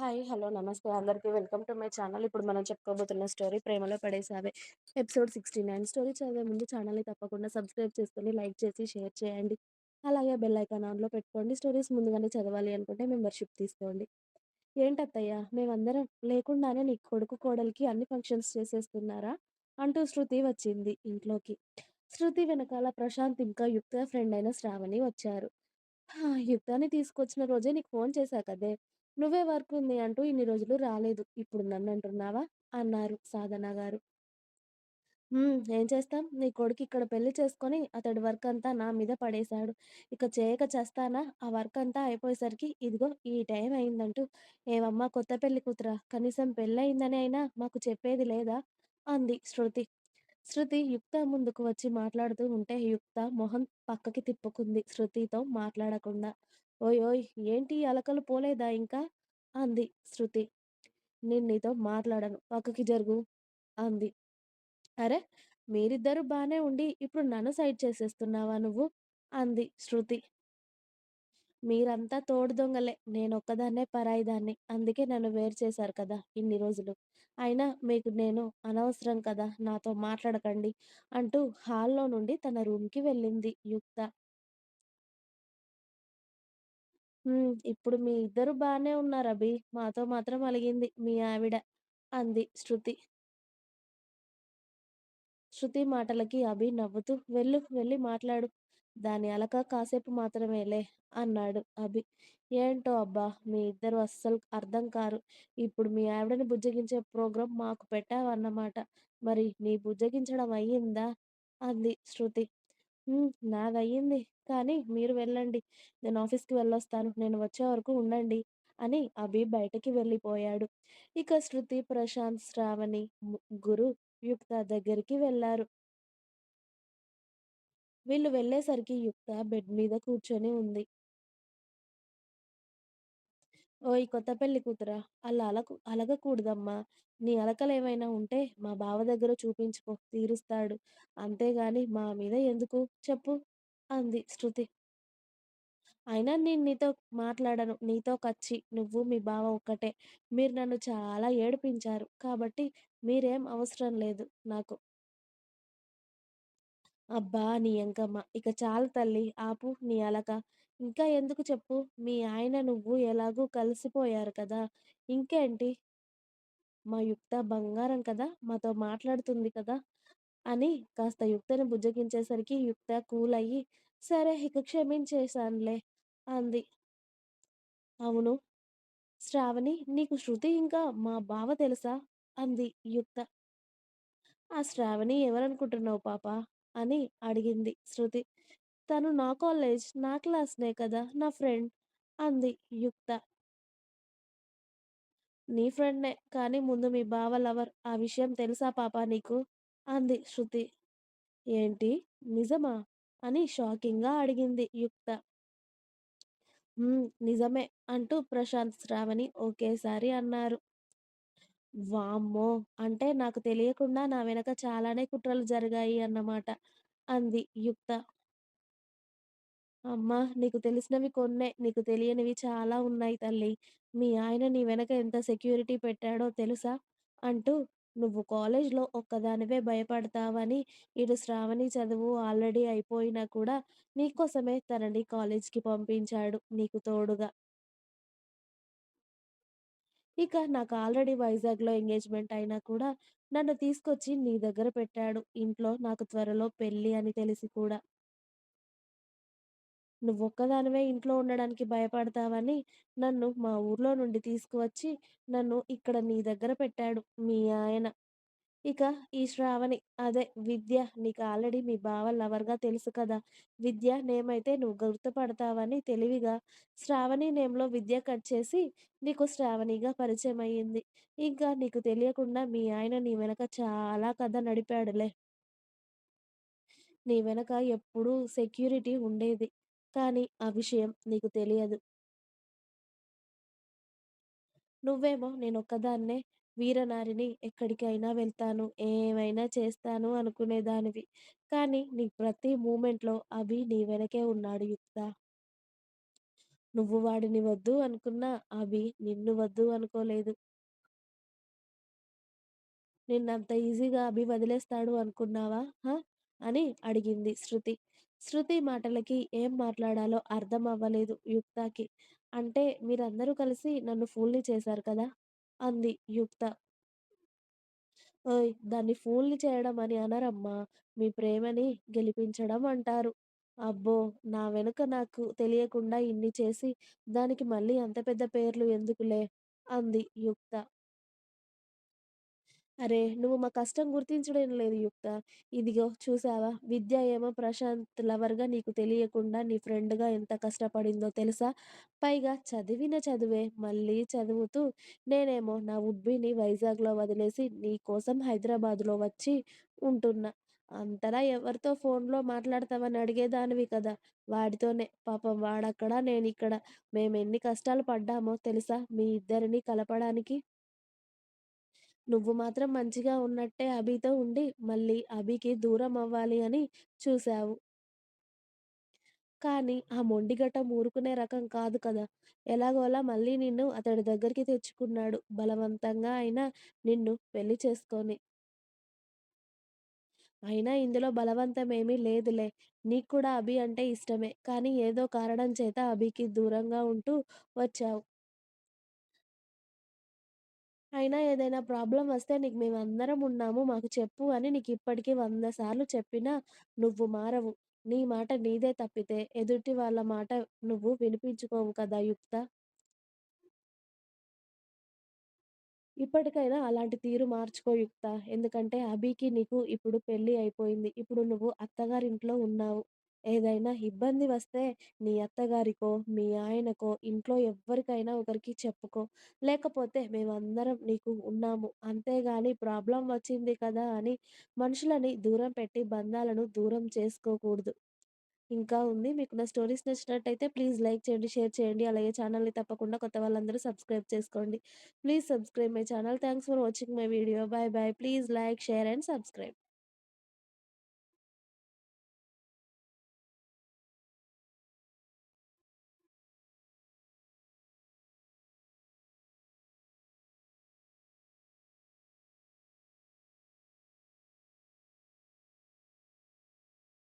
Hi. Hello. నమస్తే అందరికి. Welcome to my channel. ఇప్పుడు మనం చెప్పుకోబోతున్న స్టోరీ 'ప్రేమలో పడేసావే' ఎపిసోడ్ 69. స్టోరీ చదివే ముందు ఛానల్‌ని తప్పకుండా సబ్స్క్రైబ్ చేసుకొని, లైక్ చేసి, షేర్ చేయండి. అలాగే బెల్ ఐకాన్ ఆన్‌లో పెట్టుకోండి. స్టోరీస్ ముందుగానే చదవాలి అనుకుంటే మెంబర్‌షిప్ తీసుకోండి. ఏంటత్తయ్య మేమందరం లేకుండానే నీ కొడుకు, కోడలికి అన్ని ఫంక్షన్స్ చేసేస్తున్నారా? అంటూ శృతి వచ్చింది ఇంట్లోకి. శృతి వెనకాల ప్రశాంత్ ఇంకా యుక్త ఫ్రెండ్ అయిన శ్రావణి వచ్చారు. యుక్తాన్ని తీసుకొచ్చిన రోజే నీకు ఫోన్ చేశా కదే! నువ్వే వర్క్ ఉంది అంటూ ఇన్ని రోజులు రాలేదు. ఇప్పుడు నన్ను అంటున్నావా అన్నారు సాధన గారు. ఏం చేస్తాం? నీ కొడుకు ఇక్కడ పెళ్ళి చేసుకొని అతడి వర్క్ అంతా నా మీద పడేశాడు. ఇక చేయక చేస్తానా ఆ వర్క్ అంతా అయిపోయేసరికి ఇదిగో ఈ టైం అయిందంటూ ఏవమ్మా కొత్త పెళ్ళి కూతురా! కనీసం పెళ్ళయిందని అయినా మాకు చెప్పేది లేదా? అంది శృతి. శృతి యుక్త ముందుకు వచ్చి మాట్లాడుతూ ఉంటే యుక్త మొహం పక్కకి తిప్పుకుంది శృతితో మాట్లాడకుండా. ఓయ్ ఓయ్ ఏంటి అలకలు పోలేదా ఇంకా? అంది శృతి. నేను నీతో మాట్లాడను. పక్కకి జరుగు అంది. అరే మీరిద్దరూ బాగానే ఉండి ఇప్పుడు నన్ను సైడ్ చేసేస్తున్నావా నువ్వు? అంది శృతి. మీరంతా తోడు దొంగలే. నేను ఒక్కదాన్నే పరాయి పరాయిదాన్ని. అందుకే నన్ను వేరు చేశారు కదా ఇన్ని రోజులు. అయినా మీకు నేను అనవసరం కదా నాతో మాట్లాడకండి అంటూ హాల్‌లో నుండి తన రూమ్‌కి వెళ్ళింది యుక్త. హ్మ్. ఇప్పుడు మీ ఇద్దరూ బానే అభి మాతో మాత్రం అలిగింది మీ ఆవిడ అంది శృతి. శృతి మాటలకి అభి నవ్వుతూ వెళ్ళు వెళ్ళి మాట్లాడు. దాని అలక కాసేపు మాత్రమేలే అన్నాడు అభి. ఏంటో అబ్బా! మీ ఇద్దరు అస్సలు అర్థం కారు. ఇప్పుడు మీ ఆవిడని బుజ్జగించే ప్రోగ్రాం మాకు పెట్టావన్నమాట. మరి నీ బుజ్జగించడం అయ్యిందా? అంది శృతి. హ్మ్. నాదయ్యింది. కానీ మీరు వెళ్ళండి. నేను ఆఫీస్‌కి వెళ్ళొస్తాను. నేను వచ్చే వరకు ఉండండి అని అభి బయటకి వెళ్ళిపోయాడు. ఇక శృతి, ప్రశాంత్, శ్రావణి ముగ్గురు యుక్త దగ్గరికి వెళ్ళారు. వీళ్ళు వెళ్ళేసరికి యుక్త బెడ్ మీద కూర్చొని ఉంది. ఓయ్ కొత్త పెళ్ళి కూతురా! అలా అలకు అలగకూడదమ్మా! నీ అలకలేమైనా ఉంటే మా బావ దగ్గర చూపించుకో తీరుస్తాడు. అంతేగాని మా మీద ఎందుకు చెప్పు? అంది శృతి. అయినా నేను నీతో మాట్లాడను. నీతో కచ్చి. నువ్వు, మీ బావ ఒక్కటే. మీరు నన్ను చాలా ఏడిపించారు. కాబట్టి మీరేం అవసరం లేదు నాకు. అబ్బా! నీ ఎంకమ్మ. ఇక చాలు తల్లి ఆపు నీ అలక. ఇంకా ఎందుకు చెప్పు? మీ ఆయన నువ్వు ఎలాగూ కలిసిపోయారు కదా! ఇంకేంటి? మా యుక్త బంగారం కదా! మాతో మాట్లాడుతుంది కదా! అని కాస్త యుక్తని బుజ్జగించేసరికి యుక్త కూల్ అయ్యి, సరే ఇక క్షమించేశానులే అంది. అవును. శ్రావణి నీకు శృతి ఇంకా మా బావ తెలుసా? అంది యుక్త. ఆ శ్రావణి ఎవరనుకుంటున్నావు పాపా? అని అడిగింది శృతి. తను నా కాలేజ్, నా క్లాస్‌నే కదా! నా ఫ్రెండ్ అంది యుక్త. నీ ఫ్రెండ్‌నే. కానీ ముందు మీ బావ లవర్. ఆ విషయం తెలుసా పాపా నీకు? అంది శృతి. ఏంటి? నిజమా? అని షాకింగ్‌గా అడిగింది యుక్త. హ్మ్. నిజమే అంటూ ప్రశాంత్, శ్రావణి ఒకేసారి అన్నారు. వామ్మో! అంటే నాకు తెలియకుండా నా వెనక చాలానే కుట్రలు జరిగాయి అన్నమాట అంది యుక్త. అమ్మా! నీకు తెలిసినవి కొన్నే. నీకు తెలియనివి చాలా ఉన్నాయి తల్లి మీ ఆయన నీ వెనక ఎంత సెక్యూరిటీ పెట్టాడో తెలుసా? అంటూ నువ్వు కాలేజ్‌లో ఒక్కదానివే భయపడతావని ఇటు శ్రావణి చదువు ఆల్రెడీ అయిపోయినా కూడా నీకోసమే తనని కాలేజ్‌కి పంపించాడు నీకు తోడుగా. ఇక నాకు ఆల్రెడీ వైజాగ్‌లో ఎంగేజ్‌మెంట్ అయినా కూడా నన్ను తీసుకొచ్చి నీ దగ్గర పెట్టాడు. ఇంట్లో నాకు త్వరలో పెళ్ళి అని తెలిసి కూడా. నువ్వొక్కదానివే ఇంట్లో ఉండడానికి భయపడతావని నన్ను మా ఊర్లో నుండి తీసుకువచ్చి, నన్ను ఇక్కడ నీ దగ్గర పెట్టాడు మీ ఆయన. ఇక ఈ శ్రావణి అదే విద్య నీకు ఆల్రెడీ మీ బావ లవర్‌గా తెలుసు కదా! విద్య నేమైతే నువ్వు గుర్తుపడతావని తెలివిగా శ్రావణి నేమ్‌లో విద్య కట్ చేసి నీకు శ్రావణిగా పరిచయం అయ్యింది ఇంకా నీకు తెలియకుండా మీ ఆయన నీ వెనక చాలా కథ నడిపాడులే. నీ వెనక ఎప్పుడూ సెక్యూరిటీ ఉండేది. కానీ ఆ విషయం నీకు తెలియదు. నువ్వేమో నేనొక్కదాన్నే వీరనారిని ఎక్కడికైనా వెళ్తాను, ఏమైనా చేస్తాను అనుకునేదానివి. కానీ నీ ప్రతి మూమెంట్‌లో అభి నీ వెనకే ఉన్నాడు యుక్త. నువ్వు వాడిని వద్దు అనుకున్నా అభి నిన్ను వద్దు అనుకోలేదు. నిన్నంత ఈజీగా అభి వదిలేస్తాడు అనుకున్నావా? హ! అని అడిగింది శృతి. శృతి మాటలకి ఏం మాట్లాడాలో అర్థం అవ్వలేదు యుక్తకి. అంటే మీరందరూ కలిసి నన్ను ఫూల్‌ని చేశారు కదా! అంది యుక్త. ఓయ్! దాన్ని ఫూల్‌ని చేయడం అని అనరమ్మా! మీ ప్రేమని గెలిపించడం అంటారు. అబ్బో! నా వెనుక నాకు తెలియకుండా ఇన్ని చేసి, దానికి మళ్ళీ అంత పెద్ద పేర్లు ఎందుకులే! అంది యుక్త. అరే! నువ్వు మా కష్టం గుర్తించడం లేదు యుక్త. ఇదిగో చూసావా? విద్య ఏమో ప్రశాంత్ లవర్‌గా నీకు తెలియకుండా నీ ఫ్రెండ్‌గా ఎంత కష్టపడిందో తెలుసా? పైగా చదివిన చదువే మళ్ళీ చదువుతూ నేనేమో నా ఉబ్బిని వైజాగ్‌లో వదిలేసి నీ కోసం హైదరాబాద్‌లో వచ్చి ఉంటున్నా. అంతలా ఎవరితో ఫోన్‌లో మాట్లాడతావని అడిగేదానివి కదా! వాడితోనే. పాపం వాడక్కడ నేను ఇక్కడ మేము ఎన్ని కష్టాలు పడ్డామో తెలుసా మీ ఇద్దరిని కలపడానికి? నువ్వు మాత్రం మంచిగా ఉన్నట్టే అభితో ఉండి, మళ్ళీ అభికి దూరం అవ్వాలి అని చూశావు. కానీ ఆ మొండిగట్ట ఊరుకునే రకం కాదు కదా! ఎలాగోలా మళ్ళీ నిన్ను అతడి దగ్గరికి తెచ్చుకున్నాడు. బలవంతంగా అయినా నిన్ను పెళ్ళి చేసుకొని. అయినా ఇందులో బలవంతమేమీ లేదులే. నీకు కూడా అభి అంటే ఇష్టమే. కానీ ఏదో కారణం చేత అభికి దూరంగా ఉంటూ వచ్చావు. అయినా ఏదైనా ప్రాబ్లం వస్తే నీకు మేమందరం ఉన్నాము. మాకు చెప్పు అని నీకు ఇప్పటికీ వంద సార్లు చెప్పినా నువ్వు మారవు. నీ మాట నీదే తప్పితే ఎదుటి వాళ్ళ మాట నువ్వు వినిపించుకోవు కదా యుక్త! ఇప్పటికైనా అలాంటి తీరు మార్చుకో యుక్త. ఎందుకంటే అభికి నీకు ఇప్పుడు పెళ్ళి అయిపోయింది. ఇప్పుడు నువ్వు అత్తగారింట్లో ఉన్నావు. ఏదైనా ఇబ్బంది వస్తే నీ అత్తగారికో, మీ ఆయనకో, ఇంట్లో ఎవ్వరికైనా ఒకరికి చెప్పుకో. లేకపోతే మేమందరం నీకు ఉన్నాము. అంతేగాని ప్రాబ్లమ్ వచ్చింది కదా అని మనుషులని దూరం పెట్టి బంధాలను దూరం చేసుకోకూడదు. ఇంకా ఉంది. మీకు నా స్టోరీస్ నచ్చినట్టయితే ప్లీజ్ లైక్ చేయండి, షేర్ చేయండి. అలాగే ఛానల్‌ని తప్పకుండా కొత్త వాళ్ళందరూ సబ్స్క్రైబ్ చేసుకోండి. Please subscribe my channel. Thanks for watching my video. Bye bye. Please like, share and subscribe.